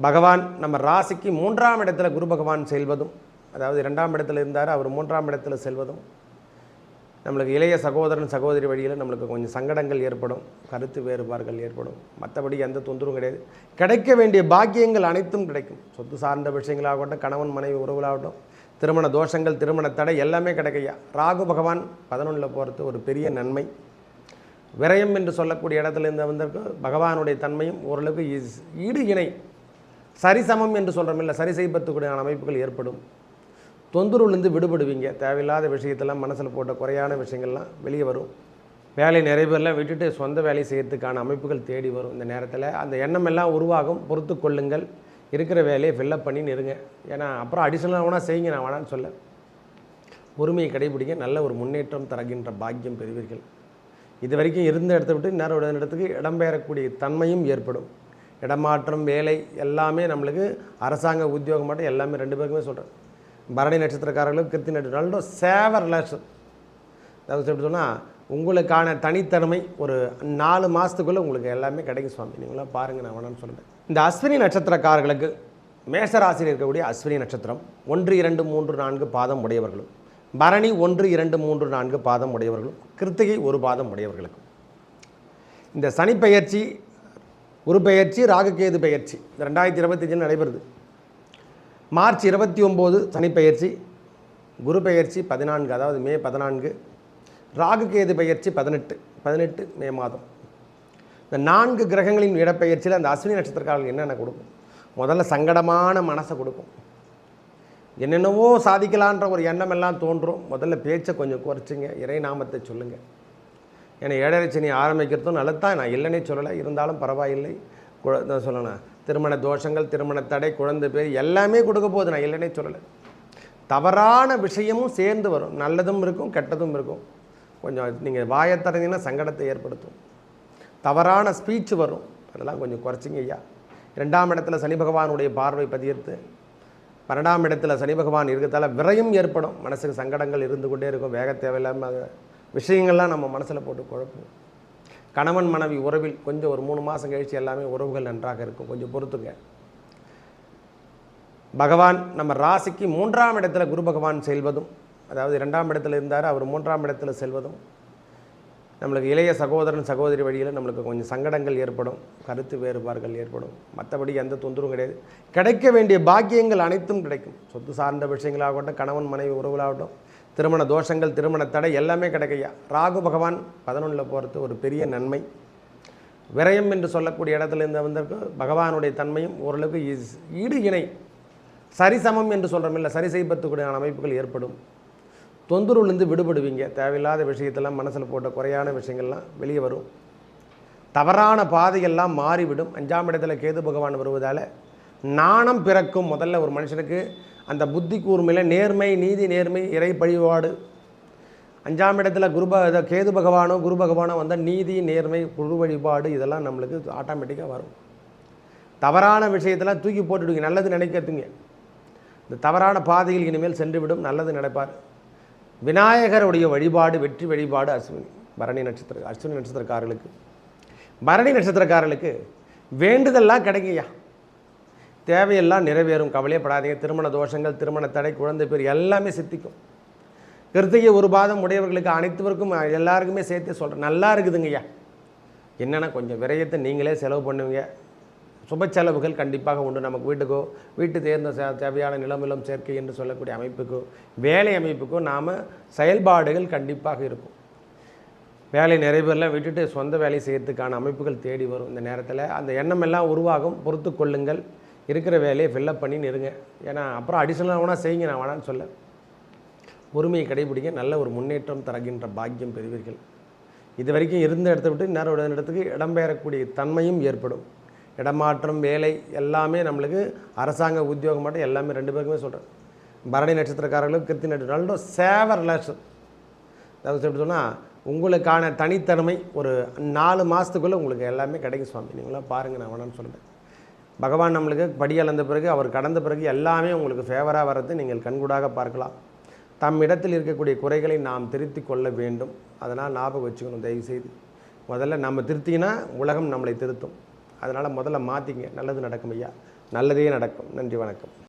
பகவான் நம்ம ராசிக்கு மூன்றாம் இடத்துல குரு பகவான் செல்வதும் அதாவது இரண்டாம் இடத்துல இருந்தார் அவர் மூன்றாம் இடத்துல செல்வதும் நம்மளுக்கு இளைய சகோதரன் சகோதரி வழியில் நம்மளுக்கு கொஞ்சம் சங்கடங்கள் ஏற்படும் கருத்து வேறுபாடுகள் ஏற்படும். மற்றபடி எந்த தொந்தரவும் கிடையாது. கிடைக்க வேண்டிய பாக்கியங்கள் அனைத்தும் கிடைக்கும். சொத்து சார்ந்த விஷயங்களாகட்டும் கணவன் மனைவி உறவுகளாகட்டும் திருமண தோஷங்கள் திருமண தடை எல்லாமே கிடைக்கையா ராகு பகவான் பதினொன்றில் போகிறது ஒரு பெரிய நன்மை. விரயம் என்று சொல்லக்கூடிய இடத்துல இருந்து வந்திருக்கு. பகவானுடைய தன்மையும் ஓரளவுக்கு இஸ்- ஈடு இணை. சரிசமம் என்று சொல்கிறோம் இல்லை சரி செய்யப்படக்கூடிய அமைப்புகள் ஏற்படும். தொந்தரவுலேருந்து விடுபடுவீங்க. தேவையில்லாத விஷயத்தெல்லாம் மனசில் போட்ட குறையான விஷயங்கள்லாம் வெளியே வரும். வேலை நிறைய பேர்லாம் விட்டுட்டு சொந்த வேலை செய்யறதுக்கான அமைப்புகள் தேடி வரும். இந்த நேரத்தில் அந்த எண்ணம் எல்லாம் உருவாகும். பொறுத்து கொள்ளுங்கள். இருக்கிற வேலையை ஃபில்லப் பண்ணி நிறுங்க. ஏன்னா அப்புறம் அடிஷனலாக வேணால் செய்யுங்க. நான் வேணான்னு சொல்ல. பொறுமையை கடைபிடிங்க. நல்ல ஒரு முன்னேற்றம் தருகின்ற பாக்கியம் பெறுவீர்கள். இது வரைக்கும் இருந்த இடத்த விட்டு நேரம் இடத்துக்கு இடம்பெயரக்கூடிய தன்மையும் ஏற்படும். இடமாற்றம் வேலை எல்லாமே நம்மளுக்கு அரசாங்க உத்தியோகம் மட்டும் எல்லாமே ரெண்டு பேருக்குமே சொல்கிறேன் பரணி நட்சத்திரக்காரர்களும் கிருத்தி நட்சத்திரம் சேவர் ரிலேஷன் அதாவது எப்படி சொன்னால் உங்களுக்கான தனித்தன்மை ஒரு நாலு மாதத்துக்குள்ளே உங்களுக்கு எல்லாமே கிடைக்கும் சுவாமி. நீங்களாம் பாருங்கள் நான் வேணாம்னு சொல்கிறேன் இந்த அஸ்வினி நட்சத்திரக்காரர்களுக்கு மேஷராசியில் இருக்கக்கூடிய அஸ்வினி நட்சத்திரம் ஒன்று இரண்டு மூன்று நான்கு பாதம் உடையவர்களும் பரணி ஒன்று இரண்டு மூன்று நான்கு பாதம் உடையவர்களும் கிருத்திகை ஒரு பாதம் உடையவர்களுக்கும். இந்த சனிப்பெயர்ச்சி குரு பெயர்ச்சி ராகுகேது பெயர்ச்சி. இந்த ரெண்டாயிரத்தி இருபத்தஞ்சில் நடைபெறுது. மார்ச் இருபத்தி ஒம்பது சனிப்பெயர்ச்சி குரு பெயர்ச்சி பதினான்கு அதாவது மே பதினான்கு ராகுகேது பெயர்ச்சி பதினெட்டு பதினெட்டு மே மாதம். இந்த நான்கு கிரகங்களின் இடப்பெயர்ச்சியில் அந்த அஸ்வினி நட்சத்திரக்காரர்கள் என்னென்ன கொடுக்கும்? முதல்ல சங்கடமான மனசை கொடுக்கும். என்னென்னவோ சாதிக்கலான்ற ஒரு எண்ணம் எல்லாம் தோன்றும். முதல்ல பேச்சை கொஞ்சம் குறைச்சிங்க இறை நாமத்தை சொல்லுங்கள் ஏன்னா ஏழரை சனி ஆரம்பிக்கிறதும் நல்லதான் நான் இல்லைன்னே சொல்லலை. இருந்தாலும் பரவாயில்லை. குழ- நான் சொல்லணும் திருமண தோஷங்கள் திருமண தடை குழந்தை பேர் எல்லாமே கொடுக்க போகுது. நான் இல்லைன்னே சொல்லலை. தவறான விஷயமும் சேர்ந்து வரும். நல்லதும் இருக்கும் கெட்டதும் இருக்கும். கொஞ்சம் நீங்கள் வாயை திறந்தீங்கன்னா சங்கடத்தை ஏற்படுத்தும். தவறான ஸ்பீச் வரும். அதெல்லாம் கொஞ்சம் குறைச்சிங்க ஐயா. ரெண்டாம் இடத்துல சனி பகவானுடைய பார்வை பதியர்த்து பன்னெண்டாம் இடத்துல சனி பகவான் இருக்கிறதால விரயம் ஏற்படும். மனசுக்கு சங்கடங்கள் இருந்து கொண்டே இருக்கும். வேக தேவையில்லாமல் விஷயங்கள்லாம் நம்ம மனசில் போட்டு குழப்பும் கணவன் மனைவி உறவில் கொஞ்சம் ஒரு மூணு மாதம் கழிச்சு எல்லாமே உறவுகள் நன்றாக இருக்கும். கொஞ்சம் பொறுத்துங்க. பகவான் நம்ம ராசிக்கு மூன்றாம் இடத்துல குரு பகவான் செல்வதும் அதாவது இரண்டாம் இடத்துல இருந்தார் அவர் மூன்றாம் இடத்துல செல்வதும் நம்மளுக்கு இளைய சகோதரன் சகோதரி வழியில் நம்மளுக்கு கொஞ்சம் சங்கடங்கள் ஏற்படும் கருத்து வேறுபாடுகள் ஏற்படும். மற்றபடி எந்த தொந்தரவும் கிடையாது. கிடைக்க வேண்டிய பாக்கியங்கள் அனைத்தும் கிடைக்கும். சொத்து சார்ந்த விஷயங்களாகட்டும் கணவன் மனைவி உறவுகளாகட்டும் திருமண தோஷங்கள் திருமண தடை எல்லாமே கிடைக்கையா ராகு பகவான் பதினொன்றில் போகிறது ஒரு பெரிய நன்மை. விரயம் என்று சொல்லக்கூடிய இடத்துல இருந்து வந்திருக்கு பகவானுடைய தன்மையும் ஓரளவுக்கு ஈடு இணை. சரிசமம் என்று சொல்கிறோம் இல்லை சரி செய்யப்படக்கூடிய அமைப்புகள் ஏற்படும். தொந்தரவுலேருந்து விடுபடுவீங்க. தேவையில்லாத விஷயத்தெல்லாம் மனசில் போட்ட குறையான விஷயங்கள்லாம் வெளியே வரும். தவறான பாதையெல்லாம் மாறிவிடும். அஞ்சாம் இடத்துல கேது பகவான் வருவதால் நாணம் பிறக்கும். முதல்ல ஒரு மனுஷனுக்கு அந்த புத்தி கூர்மையில் நேர்மை நீதி நேர்மை இறை பழிபாடு அஞ்சாம் இடத்துல குருப இத கேது பகவானோ குரு பகவானோ வந்தால் நீதி நேர்மை குரு வழிபாடு இதெல்லாம் நம்மளுக்கு ஆட்டோமேட்டிக்காக வரும். தவறான விஷயத்தெல்லாம் தூக்கி போட்டுடுங்க நல்லது நினைக்கிறதுங்க இந்த தவறான பாதையில் இனிமேல் சென்று விடும் நல்லது நினைப்பார். விநாயகருடைய வழிபாடு வெற்றி வழிபாடு அஸ்வினி பரணி நட்சத்திர அஸ்வினி நட்சத்திரக்காரர்களுக்கு. பரணி நட்சத்திரக்காரர்களுக்கு வேண்டுதல்லாம் கிடைக்குயா தேவையெல்லாம் நிறைவேறும். கவலையப்படாதீங்க திருமண தோஷங்கள் திருமண தடை குழந்தை பேர் எல்லாமே சித்திக்கும். கிருத்திகை ஒரு பாதம் உடையவர்களுக்கு அனைத்துவருக்கும் எல்லாருக்குமே சேர்த்து சொல்கிறேன் நல்லா இருக்குதுங்கய்யா என்னென்னா கொஞ்சம் விரயத்தை நீங்களே செலவு பண்ணுவீங்க. சுப செலவுகள் கண்டிப்பாக உண்டு. நமக்கு வீட்டுக்கோ வீட்டு தேர்ந்த தேவையான நிலமிலம் சேர்க்கை என்று சொல்லக்கூடிய அமைப்புக்கோ வேலை அமைப்புக்கோ நாம் செயல்பாடுகள் கண்டிப்பாக இருக்கும். வேலை நிறைய பேர்லாம் விட்டுட்டு சொந்த வேலை செய்யறதுக்கான அமைப்புகள் தேடி வரும். இந்த நேரத்தில் அந்த எண்ணம் எல்லாம் உருவாகும். பொறுத்து கொள்ளுங்கள். இருக்கிற வேலையை ஃபில்லப் பண்ணி நிறுங்க ஏன்னா அப்புறம் அடிஷனலாக வேணால் செய்யுங்க நான் வேணான்னு சொல்ல. பொறுமையை கடைபிடிங்க. நல்ல ஒரு முன்னேற்றம் தருகின்ற பாக்கியம் பெறுவீர்கள். இது வரைக்கும் இருந்த இடத்த விட்டு இன்னொரு இடத்துக்கு இடம்பெயரக்கூடிய தன்மையும் ஏற்படும். இடமாற்றம் வேலை எல்லாமே நம்மளுக்கு அரசாங்க உத்தியோகம் மட்டும் எல்லாமே ரெண்டு பேருக்குமே சொல்கிறேன் பரணி நட்சத்திரக்காரர்களும் கிருத்தி நட்சத்திரம் சேவர் ரிலேஷன் அதாவது எப்படி சொன்னால் உங்களுக்கான தனித்தன்மை ஒரு நாலு மாதத்துக்குள்ளே உங்களுக்கு எல்லாமே கிடைக்கும் சுவாமி. நீங்களாம் பாருங்கள் நான் வேணான்னு சொல்லுவேன். பகவான் நம்மளுக்கு படி அளந்த பிறகு அவர் கடந்த பிறகு எல்லாமே உங்களுக்கு ஃபேவராக வர்றது நீங்கள் கண்கூடாக பார்க்கலாம். தம் இடத்தில் இருக்கக்கூடிய குறைகளை நாம் திருத்தி கொள்ள வேண்டும். அதனால் ஞாபகம் வச்சுக்கணும் தயவுசெய்து. முதல்ல நம்ம திருத்தினா உலகம் நம்மளை திருத்தும். அதனால் முதல்ல மாற்றிங்க நல்லது நடக்கும் ஐயா. நல்லதே நடக்கும். நன்றி வணக்கம்.